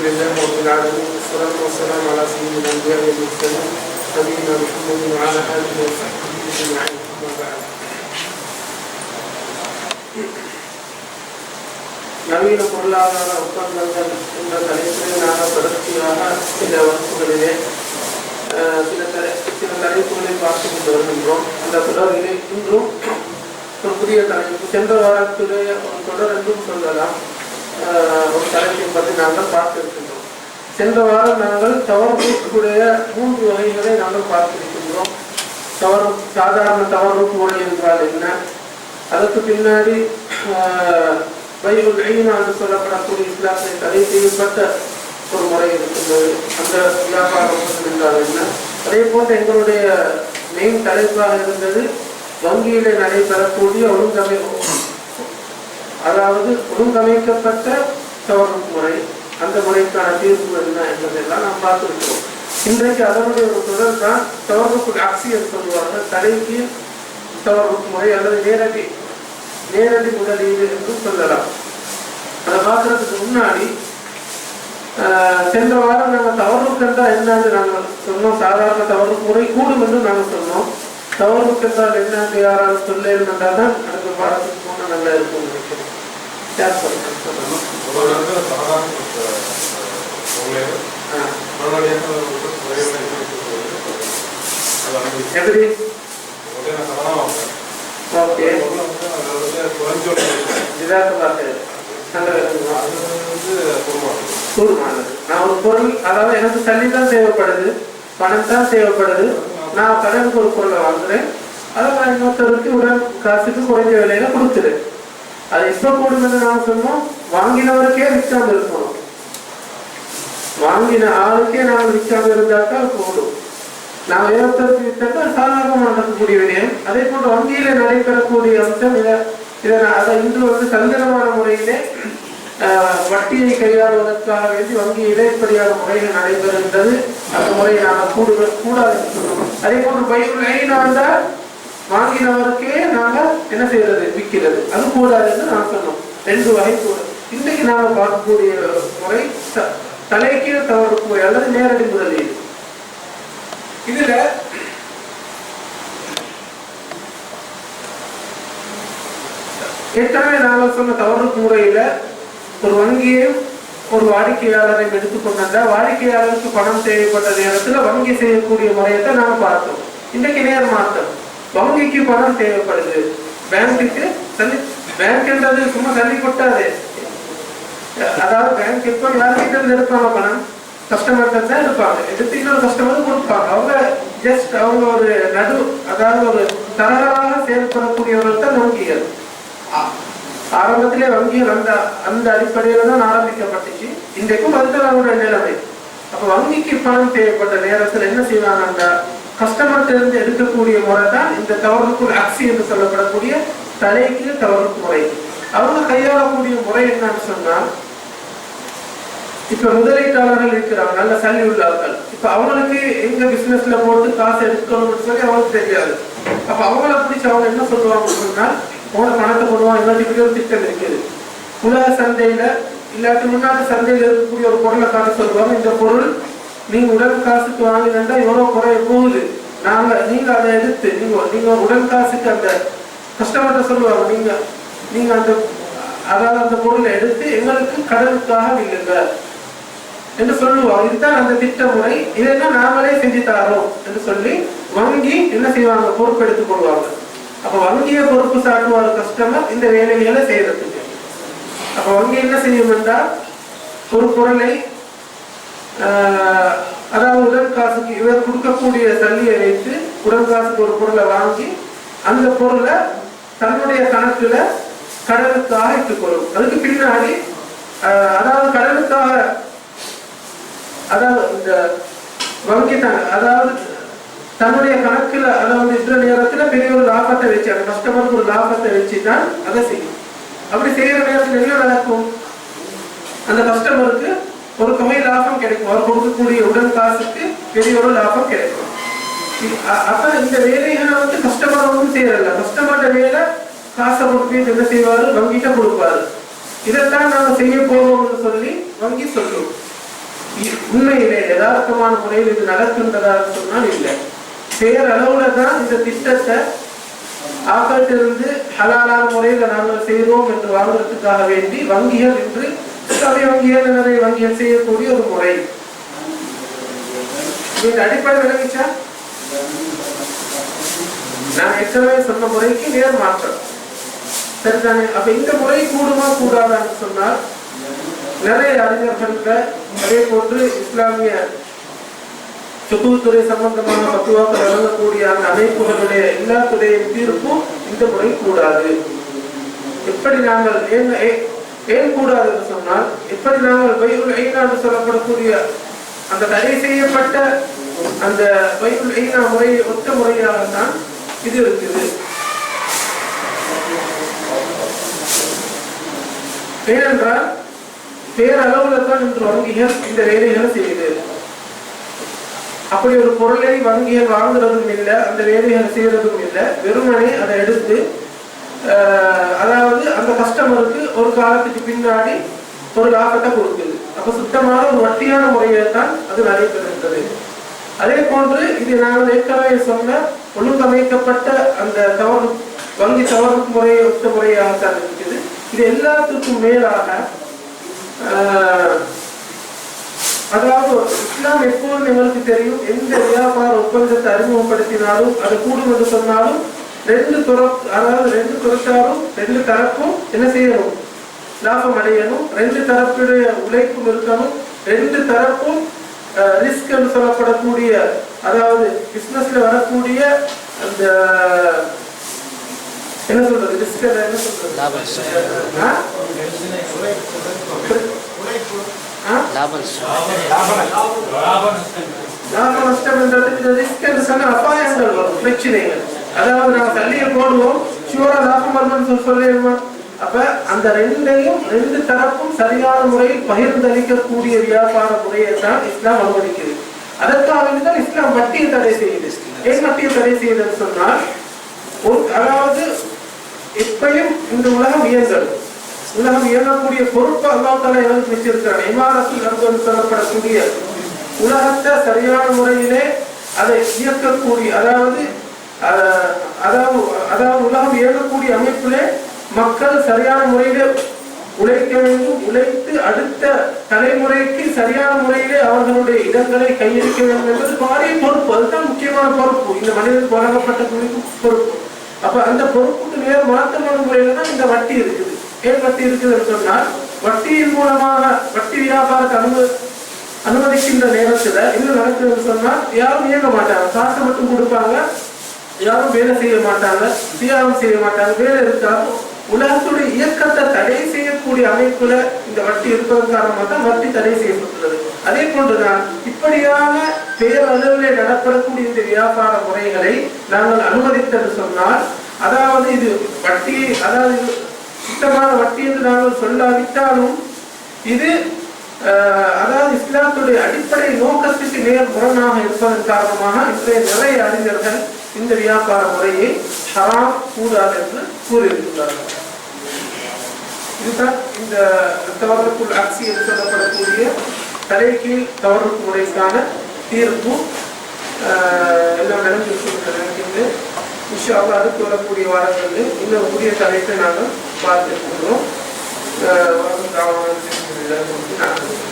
لله رب العالمين والصلاة والسلام على سيدنا الأنبياء والمرسلين نبينا محمد وعلى آله وصحبه أجمعين أما بعد நவீன பொருளாதார ஒப்பந்தங்கள் என்ற தலைப்பில் நாங்கள் தொடர்ச்சியாக சில வகுப்புகளிலே அஹ், சில தலை சில தலைப்புகளை பார்த்து கொண்டு வருகின்றோம் அந்த தொடரிலே இன்றும் ஒரு புதிய தலைப்பு சென்ற வாரத்திலே ஒரு தொடர் என்றும் சொல்லலாம் அஹ், ஒரு தலைப்பின் பற்றி நாங்கள் பார்த்திருக்கின்றோம். சென்ற வாரம் நாங்கள் தவறுடைய மூன்று வகைகளை நாங்கள் பார்த்திருக்கின்றோம். தவறு சாதாரண தவறு முறை என்றால் என்ன? அதற்கு பின்னாடி பைபிள் ஐநா என்று சொல்லப்படக்கூடிய இஸ்லாத்தில் தடை செய்யப்பட்ட ஒரு முறை இருக்கின்றது. அந்த வியாபாரம் என்றால் என்ன? அதே போன்று எங்களுடைய மெயின் தலைப்பாக இருந்தது வங்கியிலே நடைபெறக்கூடிய ஒழுங்கமை அதாவது ஒழுங்கமைக்கப்பட்ட தவறு முறை அந்த முறைக்கான தீர்வு என்ன என்பதெல்லாம் நாம் பார்த்துருக்கிறோம். இன்றைக்கு அதனுடைய ஒரு தொடர் தான் தவறுக்கு அக்சி சொல்லுவாங்க தலைக்கு தவறு முறை அல்லது நேரடி நேரடி முதலீடு என்று சொல்லலாம். அதை பார்க்கறதுக்கு முன்னாடி சென்ற வாரம் நாங்கள் தவறுக்கு என்றால் என்னன்னு நாங்கள் சொன்னோம். சாதாரண தவறு முறை கூடும் என்று நாங்கள் சொன்னோம். தவறுக்கு என்றால் என்னன்னு யாராவது சொல்ல இருந்தால் தான் அடுத்த பாடத்துக்கு போனால் நல்லா இருக்கும் நினைக்கிறேன். அது அனுமதி. எப்படி. ஓகே. நான் ஒரு பொருள் அதாவது எனக்கு தண்ணி தான் தேவைப்படுது பணம் தான் தேவைப்படுது. நான் கடன் பொருட்கொள்ள வாங்குறேன். அதை நான் இன்னொருத்தருக்கு உடன் காசுக்கு குறைஞ்ச விலையில கொடுத்துறேன் அது எப்ப கூடும் நான் சொன்னோம். வாங்கினவருக்கே விற்காம இருக்கணும். வாங்கின ஆளுக்கே நான் விற்காம இருந்தாக்கா கூடும் நான் வேறொருத்தருக்கு வித்தாக்கா சாதாரணமாக நடக்கக்கூடிய விடயம் அதே போன்று வங்கியில நடைபெறக்கூடிய அம்சம் இதை இதை அதை இன்று வந்து தந்திரமான முறையிலே வட்டியை கையாளுவதற்காக வேண்டி வங்கியிலே இப்படியான முறைகள் நடைபெறுகின்றது. அந்த முறையை நாங்கள் கூடுக கூடாது. அதே போன்று பைபிள் ஐநா வந்தால் வாங்கினவருக்கே நாங்க என்ன செய்யறது? விற்கிறது. அது கூடாது என்று நான் சொன்னோம். ரெண்டு வகை கூட இன்றைக்கு நாம பார்க்கக்கூடிய முறை த- தலைகீழ் தவறு முறை அல்லது நேரடி முதலீடு. இதுல ஏற்கனவே நாங்கள் சொன்ன தவறு முறையில ஒரு வங்கியையும் ஒரு வாடிக்கையாளரை எடுத்துக்கொண்டா வாடிக்கையாளருக்கு பணம் தேவைப்பட்ட நேரத்தில் வங்கி செய்யக்கூடிய முறையத்தை நாம் நாம பார்த்தோம். இன்றைக்கு நேர் மாற்றம். வங்கிக்கு பணம் தேவைப்படுது. பேங்க்குக்கு தள்ளி பேங்க்ன்றது சும்மா தள்ளி கொட்டாது. அதாவது பேங்க் எப்போ யார்கிட்ட இருந்து எடுப்பாங்க பணம்? கஸ்டமர்கிட்ட தான் எடுப்பாங்க. எடுத்து இன்னொரு கஸ்டமருக்கு கொடுப்பாங்க. அவங்க ஜஸ்ட் அவங்க ஒரு நடு அதாவது ஒரு தரகராக செயல்படக்கூடியவர்கள் தான் வங்கிகள். ஆரம்பத்திலே வங்கியும் அந்த அந்த அடிப்படையில தான் ஆரம்பிக்கப்பட்டுச்சு. இன்றைக்கும் அதுதான் நிலைமை. அப்ப வங்கிக்கு பணம் தேவைப்பட்ட நேரத்தில் என்ன செய்வாங்கன்னா கஸ்டமர்கிட்ட இருந்து எடுக்கக்கூடிய முறை தான் இந்த தவறுக்குள் அக்சி என்று சொல்லப்படக்கூடிய தலைக்கு தவறுக்கு முறை. அவங்க கையாளக்கூடிய முறை என்னன்னு சொன்னா இப்ப முதலீட்டாளர்கள் இருக்கிறாங்க நல்ல சல்லி உள்ளார்கள் இப்ப அவங்களுக்கு எங்க பிசினஸ்ல போட்டு காசு எடுக்கணும்னு சொல்லி அவங்களுக்கு தெரியாது. அப்ப அவங்கள பிடிச்சி அவங்க என்ன சொல்லுவாங்க சொன்னா போன பணத்தை போடுவோம் இல்லாட்டி ஒரு திட்டம் இருக்குது. உலக சந்தையில இல்லாட்டி முன்னாடி சந்தையில் இருக்கக்கூடிய ஒரு பொருளை காட்ட சொல்லுவாங்க இந்த பொருள் நீங்கள் உடல் காசுக்கு வாங்கினா எவ்வளோ குறைய போகுது. நாங்கள் நீங்கள் அதை எடுத்து நீங்கள் நீங்கள் உடல் காசுக்கு அந்த கஸ்டமர்கிட்ட சொல்லுவாங்க நீங்கள் நீங்கள் அந்த அதாவது அந்த பொருளை எடுத்து எங்களுக்கு கடனுக்காக வில்லுங்க. என்று சொல்லுவாங்க. இதுதான் அந்த திட்ட முறை இதெல்லாம் நாமளே செஞ்சு தரோம் என்று சொல்லி வங்கி என்ன செய்வாங்க? பொறுப்பெடுத்துக் கொள்வாங்க. அப்ப வங்கியை பொறுப்பு சாட்டுவார் கஸ்டமர் இந்த வேலைகளை செய்யறதுக்கு. அப்ப வங்கி என்ன செய்யும் என்றால் ஒரு பொருளை ஆஹ், அதாவது உடல் காசுக்கு இவர் கொடுக்கக்கூடிய சல்லியை வைத்து உடல் காசுக்கு ஒரு பொருளை வாங்கி அந்த பொருளை தன்னுடைய கணக்குல கடனுக்காக இட்டுக்கொள்ளும். அதுக்கு பின்னாடி ஆஹ், அதாவது கடனுக்காக அதாவது இந்த வங்கி தான் அதாவது தன்னுடைய கணக்கில் அதாவது இந்த நேரத்தில் பெரிய ஒரு லாபத்தை வச்சு அந்த கஸ்டமருக்கு ஒரு லாபத்தை வச்சு தான் அதை செய்யும். அப்படி செய்யற நேரத்தில் என்ன நடக்கும்? அந்த கஸ்டமருக்கு ஒரு தொகை லாபம் கிடைக்கும். அவர் கொடுக்கக்கூடிய உடல் காசுக்கு பெரிய ஒரு லாபம் கிடைக்கும். அப்ப இந்த வேலைகளை வந்து கஸ்டமர் வந்து செய்யறதில்ல கஸ்டமர்ட வேலை காசை கொடுத்து என்ன செய்வாரு? வங்கிட்ட கொடுப்பாரு. இதைத்தான் நாங்க செய்ய போறோம்னு சொல்லி வங்கி சொல்லுவோம் இ- உண்மையிலே யதார்த்தமான முறையில் இது நடக்கின்றதா சொன்னால் இல்லை. பேரளவுல தான் இந்த திட்டத்தை ஆக்கத்திலிருந்து ஹலாலான முறையில் நாங்கள் செய்கிறோம் என்று வாங்குறதுக்காக வேண்டி வங்கிகள் இன்று சபை வங்கிகள் நிறைய வங்கிகள் செய்யக்கூடிய ஒரு முறை. இந்த அடிப்படை விளங்கிச்சா நான் ஏற்கனவே சொன்ன முறைக்கு நேர் மாற்றம். சரிதானே? அப்ப இந்த முறை கூடுமா கூடாதான்னு சொன்னால் நிறைய அறிஞர்கள்ல அதே போன்று இஸ்லாமிய சுற்றுத்துறை சம்பந்தமான பத்துவாக்கள் வழங்கக்கூடிய அந்த அமைப்புகளுடைய எல்லாத்துடைய தீர்ப்பும் இந்த முறை கூடாது. எப்படி நாங்கள் ஏன் ஏ- கூடாது என்று சொன்னால் எப்படி நாங்கள் பைபிள் ஐநா என்று சொல்லப்படக்கூடிய அந்த தடை செய்யப்பட்ட அந்த பைபிள் ஐநா முறை ஒத்த முறையாகத்தான் இது இருக்குது. ஏனென்றால் பேரளவுல தான் இன்று வங்கிகள் இந்த வேலைகளை செய்யுது அப்படி ஒரு பொருளை வங்கிகள் வாங்குறதும் இல்லை அந்த வேலைகள் செய்யறதும் இல்லை. வெறுமனே அதை எடுத்து அதாவது அந்த கஸ்டமருக்கு ஒரு காலத்துக்கு பின்னாடி ஒரு லாபத்தை கொடுக்குது. அப்ப சுத்தமான ஒரு வட்டியான முறையில தான் அது நடைபெறுகிறது. அதே போன்று இது நாங்கள் ஏற்கனவே சொன்ன ஒழுங்கமைக்கப்பட்ட அந்த தவறு வங்கி தவறு முறை ஒத்த முறையாகத்தான் இருக்குது. இது எல்லாத்துக்கும் மேலாக அதாவது இஸ்லாம் எப்போதும் எங்களுக்கு தெரியும் எந்த வியாபார ஒப்பந்தத்தை அறிமுகப்படுத்தினாலும் அது கூடும் என்று சொன்னாலும் ரெண்டு துற அதாவது ரெண்டு துறத்தாரும் ரெண்டு தரப்பும் என்ன செய்யணும்? லாபம் அடையணும். ரெண்டு தரப்புடைய உழைப்பும் இருக்கணும். ரெண்டு தரப்பும் ரிஸ்க் என்று சொல்லப்படக்கூடிய அதாவது பிசினஸ்ல வரக்கூடிய அந்த என்ன சொல்றது? ரிஸ்க் என்ன சொல்றது? லாப நஷ்டம் என்றது அபாயங்கள் வரும் பிரச்சனைகள் அதாவது நான் தள்ளிய போடுவோம் ஷூரா லாபம் வரும்னு சொல்லி அப்ப அந்த ரெண்டையும் ரெண்டு தரப்பும் சரியான முறையில் பகிர்ந்தளிக்கக்கூடிய வியாபார முறையை தான் இஸ்லாம் அனுமதிக்குது அதற்காக இஸ்லாம் வட்டியை தடை செய்யுது ஏன் வட்டியை தடை செய்யுதுன்னு சொன்னால் ஒரு அதாவது எப்பயும் இந்த உலகம் இயங்கல் உலகம் இயங்கக்கூடிய பொறுப்பு அல்லாத்தால எனக்கு வச்சிருக்கிறான் இமாரத்தில் நடந்து சொல்லப்படக்கூடிய உலகத்தை சரியான முறையிலே அதை இயக்கக்கூடிய அதாவது அதாவது அதாவது உலகம் இயங்கக்கூடிய அமைப்பிலே மக்கள் சரியான முறையிலே உழைக்க வேண்டும். உழைத்து அடுத்த தலைமுறைக்கு சரியான முறையிலே அவர்களுடைய இடங்களை கையளிக்க வேண்டும் என்பது பாரிய பொறுப்பு. அதுதான் முக்கியமான பொறுப்பு. இந்த மனிதனுக்கு வழங்கப்பட்ட பொறுப்பு. அப்ப அந்த பொறுப்புக்கு நேர் மாற்றமான முறையில தான் இந்த வட்டி இருக்குது. ஏன் வட்டி இருக்குதுன்னு சொன்னால் வட்டியின் மூலமாக வட்டி வியாபாரத்தை அனுமதி அனுமதிக்கின்ற நேரத்துல என்ன நடக்குதுன்னு சொன்னா யாரும் இயங்க மாட்டாங்க. காசு மட்டும் கொடுப்பாங்க. யாரும் வேலை செய்ய மாட்டாங்க. தியாகம் செய்ய மாட்டாங்க. வேலை இருக்காது உலகத்துடைய இயக்கத்தை தடை செய்யக்கூடிய அமைப்புல இந்த வட்டி இருப்பதன் காரணமாக தான் வட்டி தடை செய்யப்பட்டுள்ளது. அதே போன்றுதான் இப்படியான பேரளவில் நடப்படக்கூடிய இந்த வியாபார முறைகளை நாங்கள் அனுமதித்தது சொன்னால் அதாவது இது வட்டி அதாவது சுத்தமான வட்டி என்று நாங்கள் சொல்லாவிட்டாலும் இது அதாவது இஸ்லாத்துடைய அடிப்படை நோக்கத்துக்கு நேர் முரணாக இருப்பதன் காரணமாக இன்றைய நிறைய அறிஞர்கள் இந்த வியாபார முறையை ஹராம் கூடாது என்று கூறியிருக்கிறார்கள். இதுதான் இந்த தவறுக்குள் அக்சி என்று சொல்லப்படக்கூடிய தலைகீழ் தவறுக்கு முறைக்கான தீர்ப்பு. எல்லாம் நடந்து நினைக்கின்றேன். இன்ஷா அல்லாஹ் அடுத்து வரக்கூடிய வாரங்களில் இன்னும் புதிய தலைப்பை நாங்கள் பார்த்துட்டு அஹ், வாரம் தாவான